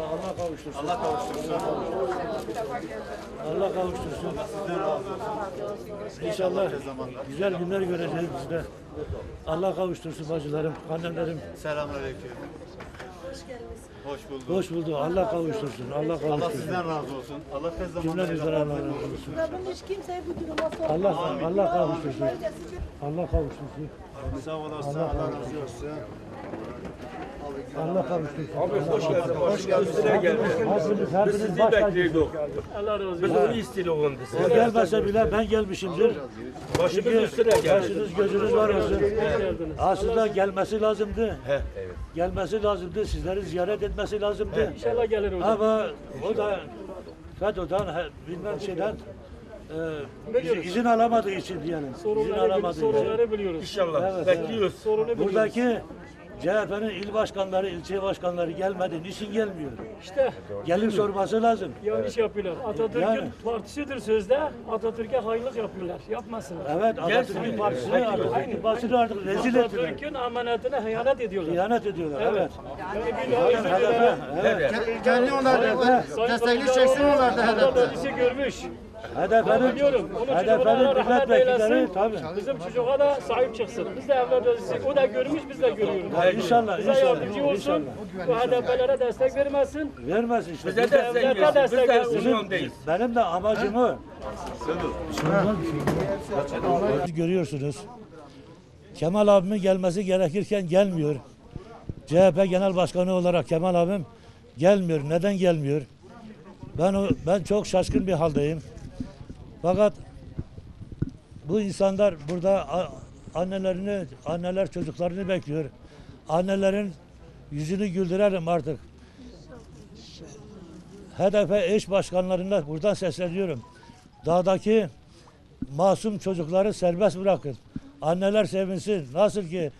Allah kavuştursun. Allah kavuştursun. Allah kavuştursun. İnşallah Güzel günler göreceğiz biz. Allah kavuştursun bacılarım, annemlerim. Selamünaleyküm. Hoş bulduk. Hoş buldu. Allah kavuştursun. Allah Allah kavuştursun. sizden razı olsun. Allah tez zamanda Cümlemizden Allah razı olsun. Rabbim hiç kimseyi bu duruma sokmasın. Allah Allah kavuştursun. Allah kavuştursun. Sağ olasın. Allah razı olsun. Allah kavuştursun. Abi hoş geldin. Hoş geldin. Üstüne geldin. Hepimiz Biz sizi baş bekliyorduk. Biz onu istiyoruz. O gelmese bile ben gelmişimdir. Başımız Çünkü üstüne geldi. başınız gözünüz var olsun. Aslında gelmesi lazımdı. Gelmesi lazımdı. Sizleri ziyaret etmesi lazımdı. İnşallah gelir hocam. Ama o da FETÖ'den he- bilmem şeyden e, izin, izin alamadığı için diyelim. İzin Sorunları, alamadığı için. sorunları biliyoruz. İnşallah. Evet, Bekliyoruz. Sorunu biliyoruz. Buradaki CHP'nin il başkanları, ilçe başkanları gelmedi. Niçin gelmiyor? İşte Gelip sorması lazım. yanlış yapıyorlar. Atatürk'ün Yani. partisidir sözde. Atatürk'e hainlik yapıyorlar. Yapmasınlar. Evet, Atatürk'ün partisini artık, Atatürk'ün partisini artık rezil ettiler. Atatürk'ün amanetine hıyanet ediyorlar. İhanet ediyorlar, evet. Evet. Kendi onlar Sayın destekli Kılıçdaroğlu çeksin onlar da hedefte. bizi görmüş. HDP'nin, Biliyorum. Onun HDP'nin Allah rahmet milletvekilleri eylesin. tabii. Bizim çocuğa da sahip çıksın. Biz de özlüsük. O da görmüş, biz de görüyoruz. Ya inşallah, Bize inşallah, yardımcı olsun. inşallah. Bu HDP'lere destek vermesin. Vermez işte. Bize Biz de- destek devlete versin. Biz destek de versin. uniondayız. Benim de amacım o. Siz Görüyorsunuz. Kemal abimin gelmesi gerekirken gelmiyor. CHP Genel Başkanı olarak Kemal abim gelmiyor. Neden gelmiyor? Ben o, ben çok şaşkın bir haldeyim. Fakat bu insanlar burada annelerini, anneler çocuklarını bekliyor. Annelerin yüzünü güldürelim artık. HDP eş başkanlarına buradan sesleniyorum. Dağdaki masum çocukları serbest bırakın. Anneler sevinsin. Nasıl ki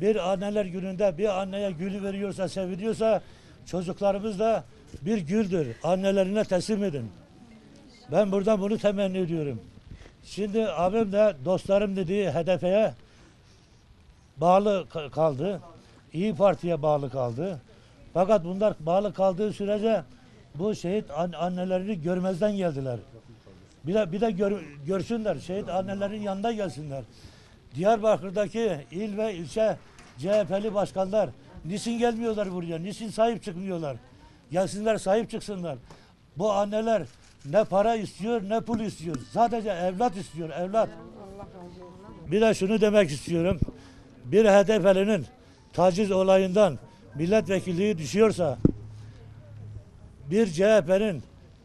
bir anneler gününde bir anneye gül veriyorsa, seviniyorsa çocuklarımız da bir güldür. Annelerine teslim edin. Ben buradan bunu temenni ediyorum. Şimdi abim de dostlarım dediği HDP'ye bağlı ka- kaldı. İyi Parti'ye bağlı kaldı. Fakat bunlar bağlı kaldığı sürece bu şehit an- annelerini görmezden geldiler. Bir de, bir de gör- görsünler, şehit annelerin yanında gelsinler. Diyarbakır'daki il ve ilçe CHP'li başkanlar niçin gelmiyorlar buraya? Niçin sahip çıkmıyorlar? Gelsinler sahip çıksınlar. Bu anneler ne para istiyor ne pul istiyor. Sadece evlat istiyor, evlat. Bir de şunu demek istiyorum. Bir HDP'linin taciz olayından milletvekilliği düşüyorsa bir CHP'nin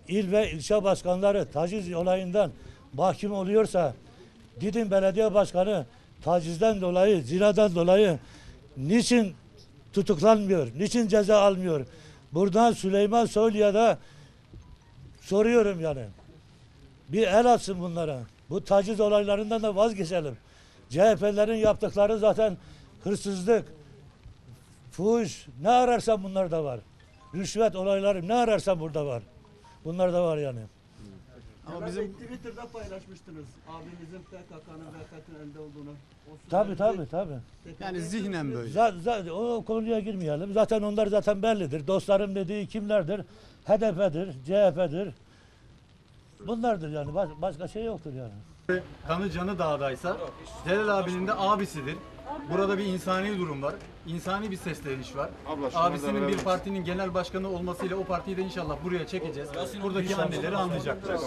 il ve ilçe başkanları taciz olayından mahkum oluyorsa Didim Belediye Başkanı tacizden dolayı, zinadan dolayı niçin tutuklanmıyor, niçin ceza almıyor? Buradan Süleyman Soylu'ya da soruyorum yani. Bir el atsın bunlara. Bu taciz olaylarından da vazgeçelim. CHP'lerin yaptıkları zaten hırsızlık, fuhuş, ne ararsan bunlar da var. Rüşvet olayları ne ararsan burada var. Bunlar da var yani. Ama bizim Twitter'da paylaşmıştınız abinizin PKK'nın ve FETÖ'nün elinde olduğunu. O Tabii tabii tabii. yani zihnen böyle. Zaten, zaten o konuya girmeyelim. Zaten onlar zaten bellidir. Dostlarım dediği kimlerdir? HDP'dir, CHP'dir. Bunlardır yani. Baş- başka şey yoktur yani. Kanı canı dağdaysa Celal abinin de abisidir. Burada bir insani durum var. İnsani bir sesleniş var. Abisinin bir partinin genel başkanı olmasıyla o partiyi de inşallah buraya çekeceğiz. Buradaki anneleri anlayacaklar.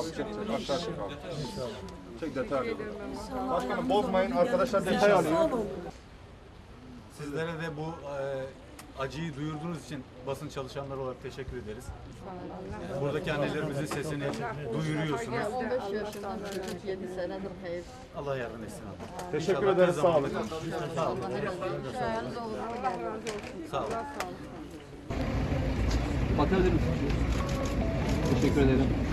Başkanım bozmayın arkadaşlar detay alıyor. Sizlere de bu e, acıyı duyurduğunuz için basın çalışanları olarak teşekkür ederiz. Buradaki annelerimizin sesini duyuruyorsunuz. 15 yaşından 47 senedir hayır. Allah yardım etsin abi. Teşekkür İnşallah ederiz tez sağ zamanda olun. Sağ olun. Şu ayağınız olur. Sağ olun. Bakabilir misiniz? Teşekkür ederim.